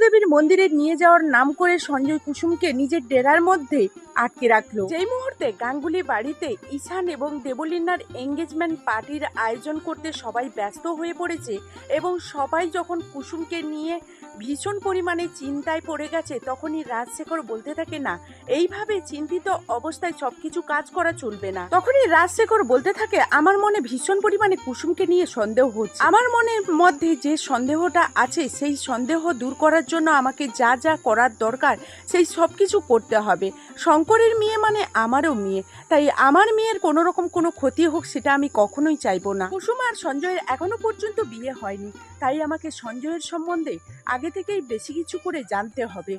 বৈষ্ণোদেবীর মন্দিরে নিয়ে যাওয়ার নাম করে সঞ্জয় কুসুমকে নিজের ডেরার মধ্যে আটকে রাখল। যেই মুহূর্তে গাঙ্গুলি বাড়িতে ঈশান এবং দেবলীনার এঙ্গেজমেন্ট পার্টির আয়োজন করতে সবাই ব্যস্ত হয়ে পড়েছে এবং সবাই যখন কুসুমকে নিয়ে ভীষণ পরিমাণে চিন্তায় পড়ে গেছে, তখনই রাজশেখর বলতে থাকে, না, এইভাবে চিন্তিত অবস্থায় সবকিছু কাজ করা চলবে না। তখনই রাজশেখর বলতে থাকে, আমার মনে ভীষণ পরিমাণে কুসুমকে নিয়ে সন্দেহ হচ্ছে। আমার মনের মধ্যে যে সন্দেহটা আছে, সেই সন্দেহ দূর করার জন্য আমাকে যা যা করার দরকার, সেই সব কিছু করতে হবে। শঙ্করের মেয়ে মানে আমারও মেয়ে, তাই আমার মেয়ের কোনো রকম কোনো ক্ষতি হোক, সেটা আমি কখনোই চাইব না। কুসুম আর সঞ্জয়ের এখনও পর্যন্ত বিয়ে হয়নি, তাই আমাকে সঞ্জয়ের সম্বন্ধে আগে থেকেই বেশি কিছু করে জানতে হবে।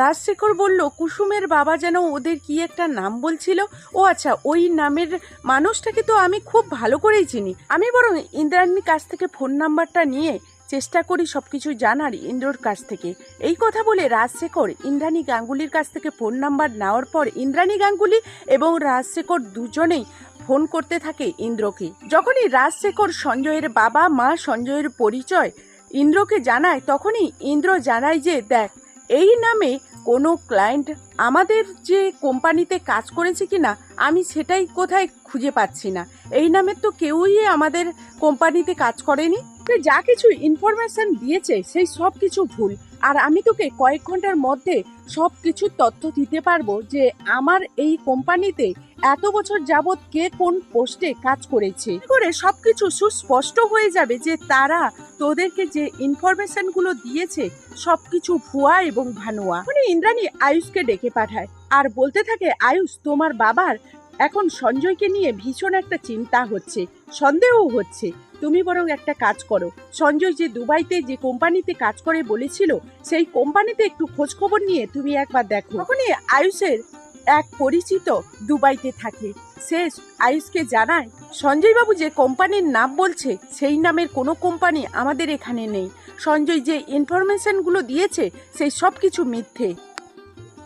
রাজশেখর বলল, কুসুমের বাবা যেন ওদের কি একটা নাম বলছিল? ও আচ্ছা ওই নামের মানুষটাকে তো আমি খুব ভালো করেই চিনি। আমি বরং ইন্দ্রাণীর কাছ থেকে ফোন নাম্বারটা নিয়ে চেষ্টা করি সবকিছু জানার ইন্দ্রর কাছ থেকে। এই কথা বলে রাজশেখর ইন্দ্রাণী গাঙ্গুলির কাছ থেকে ফোন নাম্বার নেওয়ার পর ইন্দ্রাণী গাঙ্গুলি এবং রাজশেখর দুজনেই ফোন করতে থাকে ইন্দ্রকে। যখনই রাজশেখর সঞ্জয়ের বাবা মা সঞ্জয়ের পরিচয় ইন্দ্রকে জানায়, তখনই ইন্দ্র জানায় যে, দেখ, এই নামে কোনো ক্লায়েন্ট আমাদের যে কোম্পানিতে কাজ করেছে কি না আমি সেটাই কোথায় খুঁজে পাচ্ছি না। এই নামের তো কেউই আমাদের কোম্পানিতে কাজ করেনি। তো যা কিছু ইনফরমেশন দিয়েছে, সেই সব কিছু ভুল। আর আমি তোকে কয়েক ঘণ্টার মধ্যে সব কিছু তথ্য দিতে পারব যে, আমার এই কোম্পানিতে এত বছর যাবৎ কে কোন পোস্টে কাজ করেছে? করে সবকিছু সুস্পষ্ট হয়ে যাবে যে তারা তোদেরকে যে ইনফরমেশনগুলো দিয়েছে, সবকিছু ভুয়া এবং ভানুয়া। উনি ইন্দ্রাণী আয়ুষকে ডেকে পাঠায়। আর বলতে থাকে, আয়ুষ, তোমার বাবার এখন সঞ্জয়কে নিয়ে ভীষণ একটা চিন্তা হচ্ছে, সন্দেহ হচ্ছে। তুমি বরং একটা কাজ করো। সঞ্জয় যে দুবাইতে যে কোম্পানিতে কাজ করে বলেছিল, সেই কোম্পানিতে একটু খোঁজ খবর নিয়ে তুমি একবার দেখো। তখনই আয়ুষের এক পরিচিত দুবাইতে থাকে। সে আয়ুষকে জানায় সঞ্জয় বাবু যে কোম্পানির নাম বলছে, সেই নামের কোনো কোম্পানি আমাদের এখানে নেই। সঞ্জয় যে ইনফরমেশনগুলো দিয়েছে, সেই সব কিছু মিথ্যে।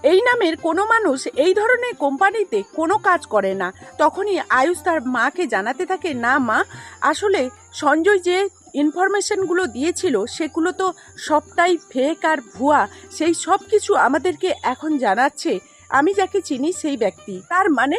এই নামের কোনো মানুষ এই ধরনের কোম্পানিতে কোনো কাজ করে না। তখনই আয়ুষ তার মাকে জানাতে থাকে, না মা, আসলে সঞ্জয় যে ইনফরমেশনগুলো দিয়েছিল, সেগুলো তো সবটাই ফেক আর ভুয়া। সেই সব কিছু আমাদেরকে এখন জানাচ্ছে। আমি যাকে চিনি সেই ব্যক্তি। তার মানে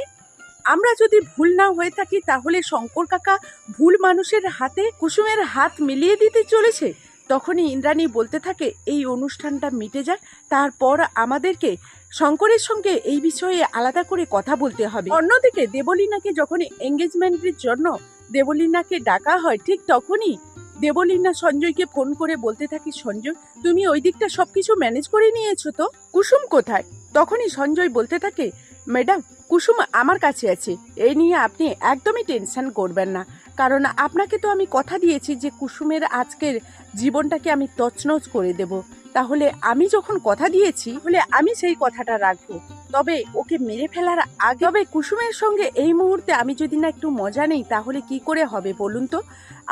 আমরা যদি ভুল না হয়ে থাকি, তাহলে শঙ্কর কাকা ভুল মানুষের হাতে কুসুমের হাত মিলিয়ে দিতে চলেছে। তখনই ইন্দ্রাণী বলতে থাকে, এই অনুষ্ঠানটা মিটে যাক, তারপর আমাদেরকে শঙ্করের সঙ্গে এই বিষয়ে আলাদা করে কথা বলতে হবে। অন্যদিকে দেবলীনাকে যখন এঙ্গেজমেন্টের জন্য দেবলীনাকে ডাকা হয়, ঠিক তখনই দেবলীনা সঞ্জয়কে ফোন করে বলতে থাকি, সঞ্জয়, তুমি ওই দিকটা সবকিছু ম্যানেজ করে নিয়েছো তো? কুসুম কোথায়? তখনই সঞ্জয় বলতে থাকে, ম্যাডাম, কুসুম আমার কাছে আছে। এই নিয়ে আপনি একদমই টেনশন করবেন না। কারণ আপনাকে তো আমি কথা দিয়েছি যে কুসুমের আজকের জীবনটাকে আমি তছনছ করে দেব। তাহলে আমি যখন কথা দিয়েছি হলে আমি সেই কথাটা রাখব। তবে ওকে মেরে ফেলার আগে তবে কুসুমের সঙ্গে এই মুহূর্তে আমি যদি না একটু মজা নেই, তাহলে কি করে হবে বলুন তো?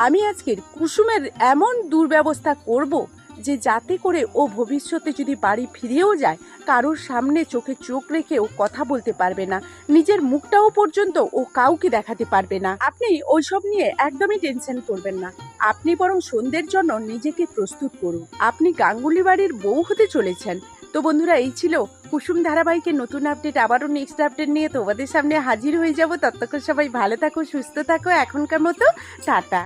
আমি আজকের কুসুমের এমন দুর্ব্যবস্থা করব যে যাতে করে ও ভবিষ্যতে যদি বাড়ি ফিরেও যায়, কারোর সামনে চোখে চোখ রেখে ও কথা বলতে পারবে না। নিজের মুখটাও পর্যন্ত ও কাউকে দেখাতে পারবে না। আপনি ওইসব নিয়ে একদমই টেনশন করবেন না। আপনি বরং সন্ধ্যের জন্য নিজেকে প্রস্তুত করুন। আপনি গাঙ্গুলি বাড়ির বউ হতে চলেছেন। তো বন্ধুরা, এই ছিল কুসুম ধারাবাহিকের নতুন আপডেট। আবারও নেক্সট আপডেট নিয়ে তোমাদের সামনে হাজির হয়ে যাব। ততক্ষণ সবাই ভালো থাকো, সুস্থ থাকো। এখনকার মতো টাটা।